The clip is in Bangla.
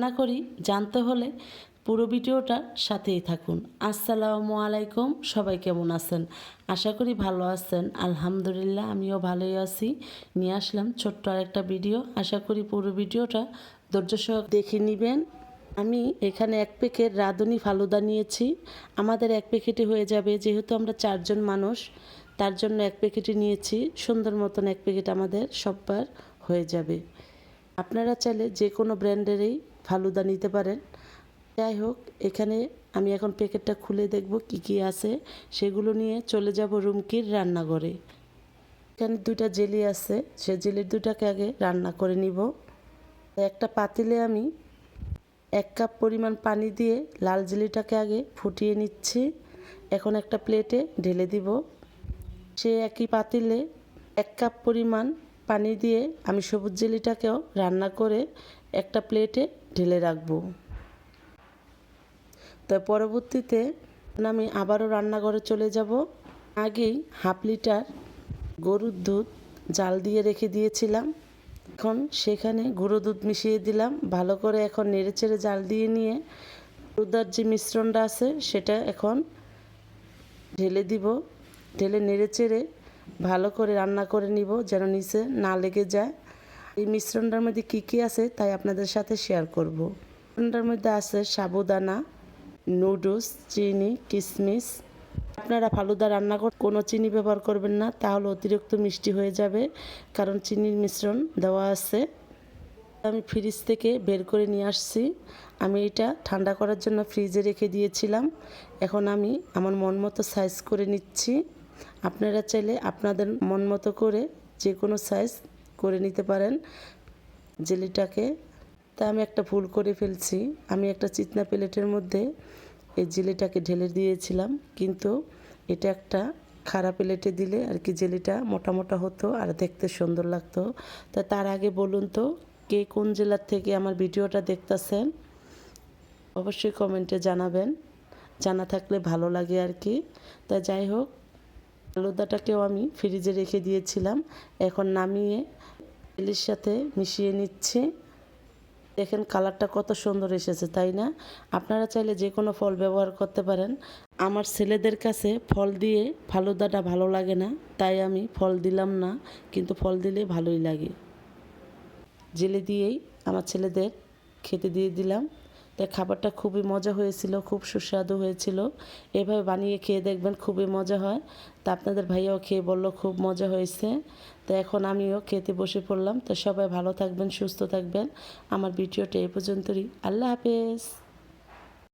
রান্না করি, জানতে হলে পুরো ভিডিওটা সাথেই থাকুন। আসসালামু আলাইকুম, সবাই কেমন আছেন? আশা করি ভালো আছেন। আলহামদুলিল্লাহ, আমিও ভালোই আছি। নিয়ে আসলাম ছোট্ট আরেকটা ভিডিও। আশা করি পুরো ভিডিওটা ধৈর্য সহ দেখে নেবেন। আমি এখানে এক প্যাকেট রাঁধুনি ফালুদা নিয়েছি। আমাদের এক প্যাকেটে হয়ে যাবে, যেহেতু আমরা চারজন মানুষ, তার জন্য এক প্যাকেটে নিয়েছি। সুন্দর মতন এক প্যাকেট আমাদের সববার হয়ে যাবে। আপনারা চাইলে যে কোনো ব্র্যান্ডেরই ফালুদা নিতে পারেন। যাই হোক, এখানে আমি এখন প্যাকেটটা খুলে দেখব কি কি আছে। সেগুলো নিয়ে চলে যাব রুমকির রান্নাঘরে। এখানে দুইটা জেলি আছে। সে জেলির দুটাকে আগে রান্না করে নিব। একটা পাতিলে আমি এক কাপ পরিমাণ পানি দিয়ে লাল জেলিটাকে আগে ফুটিয়ে নিচ্ছি। এখন একটা প্লেটে ঢেলে দিব। সে একই পাতিলে এক কাপ পরিমাণ পানি দিয়ে আমি সবুজ জেলিটাকেও রান্না করে একটা প্লেটে ঢেলে রাখব। তো পরবর্তীতে আমি আবারও রান্নাঘরে চলে যাব। আগেই হাফ লিটার গরুর দুধ জাল দিয়ে রেখে দিয়েছিলাম। এখন সেখানে গুঁড়ো দুধ মিশিয়ে দিলাম। ভালো করে এখন নেড়েচেড়ে জাল দিয়ে নিয়ে দুধার যে মিশ্রণটা আছে সেটা এখন ঢেলে দিব। ঢেলে নেড়েচেড়ে ভালো করে রান্না করে নিব যেন নিচে না লেগে যায়। এই মিশ্রণটার মধ্যে কী কী আছে তাই আপনাদের সাথে শেয়ার করব। মিশ্রণটার মধ্যে আছে সাবুদানা নুডলস চিনি কিশমিশ আপনারা ফালুদা রান্না করে কোনো চিনি ব্যবহার করবেন না, তাহলে অতিরিক্ত মিষ্টি হয়ে যাবে, কারণ চিনির মিশ্রণ দেওয়া আছে। আমি ফ্রিজ থেকে বের করে নিয়ে আসছি। আমি এটা ঠান্ডা করার জন্য ফ্রিজে রেখে দিয়েছিলাম। এখন আমি আমার মন মতো সাইজ করে নিচ্ছি। আপনারা চাইলে আপনাদের মন মতো করে যে কোনো সাইজ করে নিতে পারেন জেলিটাকে। তা আমি একটা ভুল করে ফেলছি। আমি একটা চিতনা প্লেটের মধ্যে এই জেলিটাকে ঢেলে দিয়েছিলাম। কিন্তু এটা একটা খারাপ প্লেটে দিলে আর কি জেলিটা মোটা মোটা হতো আর দেখতে সুন্দর লাগতো। তা তার আগে বলুন তো, কে কোন জেলার থেকে আমার ভিডিওটা দেখতেছেন? অবশ্যই কমেন্টে জানাবেন। জানা থাকলে ভালো লাগে আর কি। তা যাই হোক আলুদাটাকেও আমি ফ্রিজে রেখে দিয়েছিলাম। এখন নামিয়ে তেলের সাথে মিশিয়ে নিচ্ছি। দেখেন কালারটা কত সুন্দর এসেছে, তাই না? আপনারা চাইলে যে কোনো ফল ব্যবহার করতে পারেন। আমার ছেলেদের কাছে ফল দিয়ে ফালুদাটা ভালো লাগে না, তাই আমি ফল দিলাম না, কিন্তু ফল দিলে ভালোই লাগে। জেলে দিয়েই আমার ছেলেদের খেতে দিয়ে দিলাম। তাই খাবারটা খুবই মজা হয়েছিল, খুব সুস্বাদু হয়েছিল। এভাবে বানিয়ে খেয়ে দেখবেন খুবই মজা হয়। তা আপনাদের ভাইয়াও খেয়ে বলল, খুব মজা হয়েছে। তো এখন আমিও খেতে বসে পড়লাম। তো সবাই ভালো থাকবেন, সুস্থ থাকবেন। আমার ভিডিওটা এ পর্যন্তই। আল্লাহ হাফেজ।